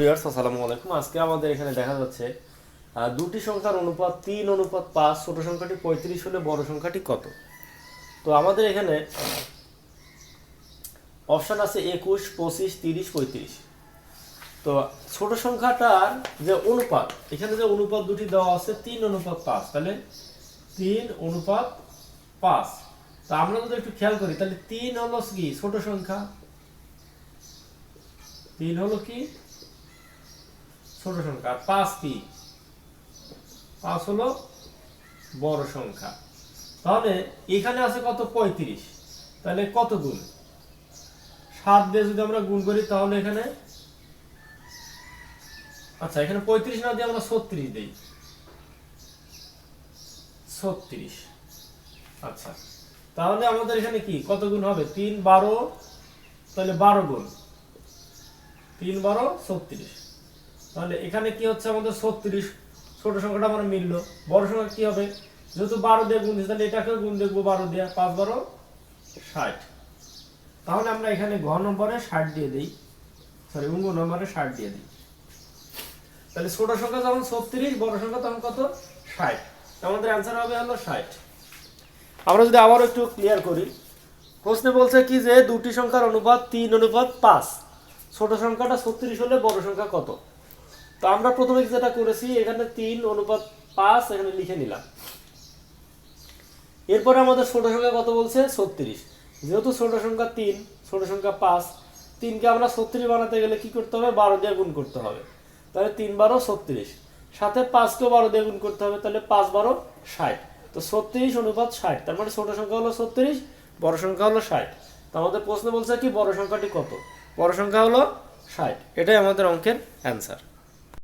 Viewers আসসালামু আলাইকুম। আজকে আমাদের এখানে দেখা যাচ্ছে দুটি সংখ্যার অনুপাত তিন, অনুপাত পাঁচ, ছোট সংখ্যাটি পঁয়ত্রিশ হলে বড় সংখ্যাটি কত? তো আমাদের এখানে অপশন আছে একুশ, পঁচিশ, তিরিশ, পঁয়ত্রিশ। তো ছোট সংখ্যাটার যে অনুপাত, এখানে যে অনুপাত দুটি দেওয়া আছে, তিন, অনুপাত পাঁচ। তাহলে তিন, অনুপাত পাঁচ। তা আমরা যদি একটু খেয়াল করি, তাহলে তিন হলো কি? ছোট সংখ্যা। তিন হলো কি? ছোট সংখ্যা পাঁচ কি পাঁচ হলো বড় সংখ্যা। তাহলে এখানে আছে কত? পঁয়ত্রিশ। তাহলে কত গুণ? সাত দিয়ে যদি আমরা গুণ করি, তাহলে এখানে আচ্ছা এখানে পঁয়ত্রিশ না দিয়ে আমরা ছত্রিশ দিই। ছত্রিশ। আচ্ছা তাহলে আমাদের এখানে কি? কত গুণ হবে? তিন বারো, তাহলে বারো গুণ। তিন বারো, ছত্রিশ। তাহলে এখানে কি হচ্ছে আমাদের ছত্রিশ? ছোট সংখ্যাটা আমার মিললো। বড় সংখ্যা কি হবে? যেহেতু বারো দিয়ে গুণ তাহলে এটাকেও গুণ দেখব বারো দিয়ে। পাঁচ, বারো, ষাট। তাহলে আমরা এখানে ঘ নম্বরে ষাট দিয়ে দিই। সরি উঙ্গ নম্বরে ষাট দিয়ে দিই। তাহলে ছোট সংখ্যা যখন ছত্রিশ, বড় সংখ্যা তখন কত? ষাট। আমাদের অ্যান্সার হবে হলো ষাট। আমরা যদি আবারও একটু ক্লিয়ার করি, প্রশ্নে বলছে কি যে দুটি সংখ্যার অনুপাত তিন, অনুপাত পাঁচ। ছোট সংখ্যাটা ছত্রিশ হলে বড় সংখ্যা কত? তো আমরা প্রথমে যেটা করেছি, এখানে তিন অনুপাত পাঁচ এখানে লিখে নিলাম। এরপরে আমাদের ছোট সংখ্যা কত বলছে? ছত্রিশ। যেহেতু ছোট সংখ্যা তিন ছোট সংখ্যা পাঁচ, তিনকে আমরা ছত্রিশ বানাতে গেলে কি করতে হবে? বারো দিয়ে গুণ করতে হবে। তাহলে তিন বারো, ছত্রিশ। সাথে পাঁচকেও বারো দিয়ে গুণ করতে হবে, তাহলে পাঁচ বারো, ষাট। তো ছত্রিশ অনুপাত ষাট। তার মানে ছোট সংখ্যা হলো ছত্রিশ, বড় সংখ্যা হলো ষাট। তো আমাদের প্রশ্ন বলছে কি, বড় সংখ্যাটি কত? বড় সংখ্যা হলো ষাট। এটাই আমাদের অঙ্কের অ্যান্সার